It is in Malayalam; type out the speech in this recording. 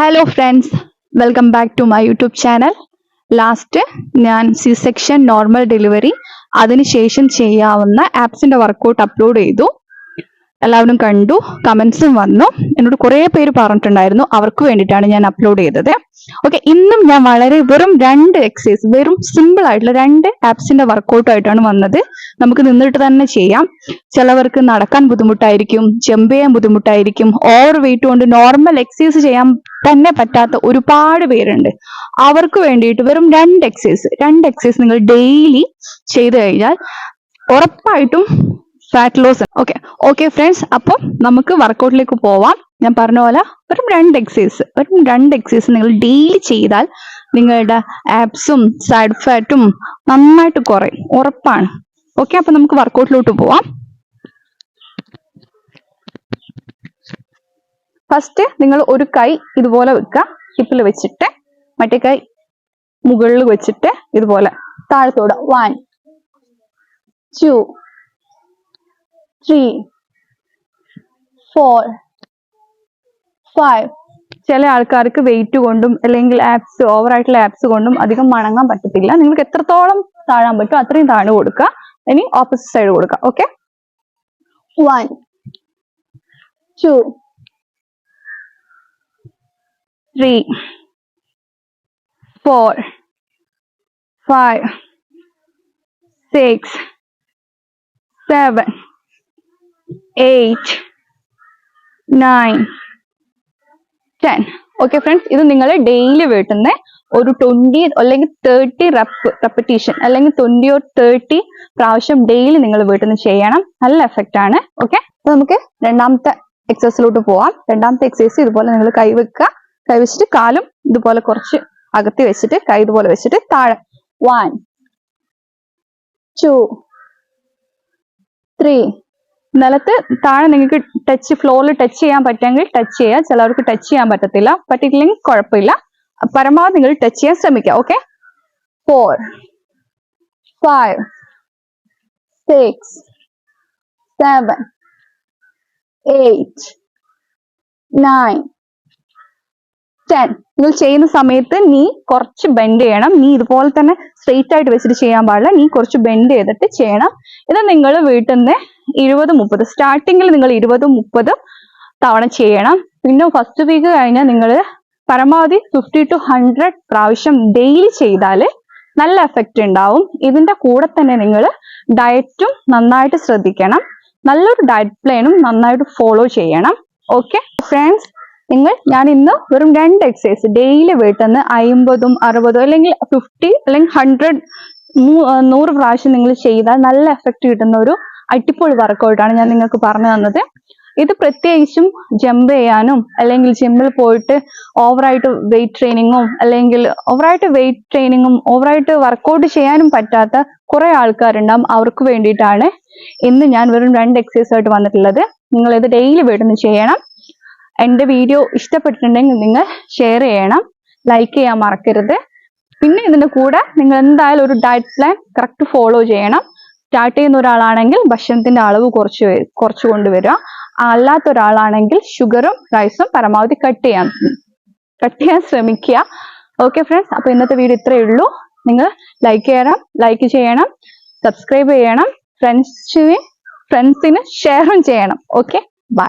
Hello friends welcome back to my YouTube channel last ഞാൻ സി സെക്ഷൻ നോർമൽ ഡെലിവറി അതിനുശേഷം ചെയ്യാവുന്ന ആപ്സിന്റെ വർക്കൗട്ട് അപ്ലോഡ് ചെയ്തു. എല്ലാവരും കണ്ടു കമന്റ്സും വന്നു. എന്നോട് കുറേ പേര് പറഞ്ഞിട്ടുണ്ടായിരുന്നു. അവർക്ക് വേണ്ടിയിട്ടാണ് ഞാൻ അപ്ലോഡ് ചെയ്തത്. ഓക്കെ ഇന്നും ഞാൻ വളരെ വെറും രണ്ട് എക്സസൈസ് വെറും സിമ്പിൾ ആയിട്ടുള്ള രണ്ട് ആപ്സിന്റെ വർക്കൗട്ട് ആയിട്ടാണ് വന്നത്. നമുക്ക് നിന്നിട്ട് തന്നെ ചെയ്യാം. ചിലവർക്ക് നടക്കാൻ ബുദ്ധിമുട്ടായിരിക്കും ജമ്പ് ചെയ്യാൻ ബുദ്ധിമുട്ടായിരിക്കും ഓവർ വെയിറ്റ് കൊണ്ട് നോർമൽ എക്സസൈസ് ചെയ്യാൻ തന്നെ പറ്റാത്ത ഒരുപാട് പേരുണ്ട്. അവർക്ക് വേണ്ടിയിട്ട് വെറും രണ്ട് എക്സസൈസ് രണ്ട് എക്സസൈസ് നിങ്ങൾ ഡെയിലി ചെയ്തു കഴിഞ്ഞാൽ ഉറപ്പായിട്ടും fat loss okay okay friends അപ്പം നമുക്ക് വർക്കൗട്ടിലേക്ക് പോവാം. ഞാൻ പറഞ്ഞ പോലെ വെറും രണ്ട് എക്സസൈസ് വെറും രണ്ട് എക്സസൈസ് നിങ്ങൾ ഡെയിലി ചെയ്താൽ നിങ്ങളുടെ ആപ്സും സൈഡ് ഫാറ്റും നന്നായിട്ട് കുറയും. ഉറപ്പാണ്. ഓക്കെ അപ്പൊ നമുക്ക് വർക്കൗട്ടിലോട്ട് പോവാം. ഫസ്റ്റ് നിങ്ങൾ ഒരു കൈ ഇതുപോലെ വെക്കുക. ഹിപ്പിൽ വെച്ചിട്ട് മറ്റേ കൈ മുകളിൽ വെച്ചിട്ട് ഇതുപോലെ താഴത്തോടെ one two three four five ചില ആൾക്കാർക്ക് വെയിറ്റ് കൊണ്ടും അല്ലെങ്കിൽ ആപ്സ് ഓവറായിട്ടുള്ള ആപ്സ് കൊണ്ടും അധികം മണങ്ങാൻ പറ്റത്തില്ല. നിങ്ങൾക്ക് എത്രത്തോളം താഴാൻ പറ്റും അത്രയും താഴെ കൊടുക്കുക. ഇനി ഓപ്പോസിറ്റ് സൈഡ് കൊടുക്കുക. Okay one two three four five six seven eight nine ten okay friends ഇത് നിങ്ങൾ ഡെയിലി വീട്ടുന്ന ഒരു ട്വന്റി അല്ലെങ്കിൽ തേർട്ടി റെപ്പ് റെപ്പറ്റീഷൻ അല്ലെങ്കിൽ ട്വന്റി ഓർ തേർട്ടി പ്രാവശ്യം ഡെയിലി നിങ്ങൾ വീട്ടിൽ നിന്ന് ചെയ്യണം. നല്ല എഫക്റ്റ് ആണ്. ഓക്കെ അപ്പൊ നമുക്ക് രണ്ടാമത്തെ എക്സസൈസിലോട്ട് പോവാം. രണ്ടാമത്തെ എക്സസൈസ് ഇതുപോലെ നിങ്ങൾ കൈ വെക്കുക. കൈ വെച്ചിട്ട് കാലും ഇതുപോലെ കുറച്ച് അകത്തി വെച്ചിട്ട് കൈ ഇതുപോലെ വെച്ചിട്ട് താഴെ. വൺ ടു ത്രീ നിലത്ത് താഴെ നിങ്ങൾക്ക് ടച്ച് ഫ്ലോറിൽ ടച്ച് ചെയ്യാൻ പറ്റുമെങ്കിൽ ടച്ച് ചെയ്യുക. ചിലവർക്ക് ടച്ച് ചെയ്യാൻ പറ്റത്തില്ല. പറ്റിയില്ലെങ്കിൽ കുഴപ്പമില്ല. പരമാവധി നിങ്ങൾ ടച്ച് ചെയ്യാൻ ശ്രമിക്കുക. Okay four five six seven eight nine ten നിങ്ങൾ ചെയ്യുന്ന സമയത്ത് നീ കുറച്ച് ബെൻഡ് ചെയ്യണം. നീ ഇതുപോലെ തന്നെ സ്ട്രെയിറ്റ് ആയിട്ട് വെച്ചിട്ട് ചെയ്യാൻ പാടില്ല. നീ കുറച്ച് ബെൻഡ് ചെയ്തിട്ട് ചെയ്യണം. ഇത് നിങ്ങൾ വീട്ടിൽ നിന്ന് ഇരുപത് മുപ്പത് സ്റ്റാർട്ടിങ്ങിൽ നിങ്ങൾ ഇരുപത് മുപ്പത് തവണ ചെയ്യണം. പിന്നെ ഫസ്റ്റ് വീക്ക് കഴിഞ്ഞാൽ നിങ്ങൾ പരമാവധി ഫിഫ്റ്റി ടു ഹൺഡ്രഡ് പ്രാവശ്യം ഡെയിലി ചെയ്താൽ നല്ല എഫക്റ്റ് ഉണ്ടാവും. ഇതിന്റെ കൂടെ തന്നെ നിങ്ങൾ ഡയറ്റും നന്നായിട്ട് ശ്രദ്ധിക്കണം. നല്ലൊരു ഡയറ്റ് പ്ലാനും നന്നായിട്ട് ഫോളോ ചെയ്യണം. ഓക്കെ ഫ്രണ്ട്സ് നിങ്ങൾ ഞാൻ ഇന്ന് വെറും രണ്ട് എക്സസൈസ് ഡെയിലി വീട്ടിൽ നിന്ന് അമ്പതും അറുപതും അല്ലെങ്കിൽ ഫിഫ്റ്റി അല്ലെങ്കിൽ ഹൺഡ്രഡ് നൂറ് പ്രാവശ്യം നിങ്ങൾ ചെയ്താൽ നല്ല എഫക്റ്റ് കിട്ടുന്ന ഒരു അടിപൊളി വർക്കൗട്ടാണ് ഞാൻ നിങ്ങൾക്ക് പറഞ്ഞു തന്നത്. ഇത് പ്രത്യേകിച്ചും ജമ്പ് ചെയ്യാനും അല്ലെങ്കിൽ ജിമ്മിൽ പോയിട്ട് ഓവറായിട്ട് വെയിറ്റ് ട്രെയിനിങ്ങും അല്ലെങ്കിൽ ഓവറായിട്ട് വെയിറ്റ് ട്രെയിനിങ്ങും ഓവറായിട്ട് വർക്കൗട്ട് ചെയ്യാനും പറ്റാത്ത കുറെ ആൾക്കാരുണ്ടാവും അവർക്ക് വേണ്ടിയിട്ടാണ് ഇന്ന് ഞാൻ വെറും രണ്ട് എക്സസൈസ് ആയിട്ട് വന്നിട്ടുള്ളത്. നിങ്ങൾ ഇത് ഡെയിലി വീട്ടിൽ നിന്ന് ചെയ്യണം. എന്റെ വീഡിയോ ഇഷ്ടപ്പെട്ടിട്ടുണ്ടെങ്കിൽ നിങ്ങൾ ഷെയർ ചെയ്യണം. ലൈക്ക് ചെയ്യാൻ മറക്കരുത്. പിന്നെ ഇതിന്റെ കൂടെ നിങ്ങൾ എന്തായാലും ഒരു ഡയറ്റ് പ്ലാൻ കറക്റ്റ് ഫോളോ ചെയ്യണം. സ്റ്റാർട്ട് ചെയ്യുന്ന ഒരാളാണെങ്കിൽ ഭക്ഷണത്തിന്റെ അളവ് കുറച്ച് കുറച്ച് കൊണ്ടുവരിക. അല്ലാത്ത ഒരാളാണെങ്കിൽ ഷുഗറും റൈസും പരമാവധി കട്ട് ചെയ്യാൻ കട്ട് ചെയ്യാൻ ശ്രമിക്കുക. ഓക്കെ ഫ്രണ്ട്സ് അപ്പൊ ഇന്നത്തെ വീഡിയോ ഇത്രയേ ഉള്ളൂ. നിങ്ങൾ ലൈക്ക് ചെയ്യണം ലൈക്ക് ചെയ്യണം സബ്സ്ക്രൈബ് ചെയ്യണം ഫ്രണ്ട്സിന് ഫ്രണ്ട്സിന് ഷെയറും ചെയ്യണം. Okay bye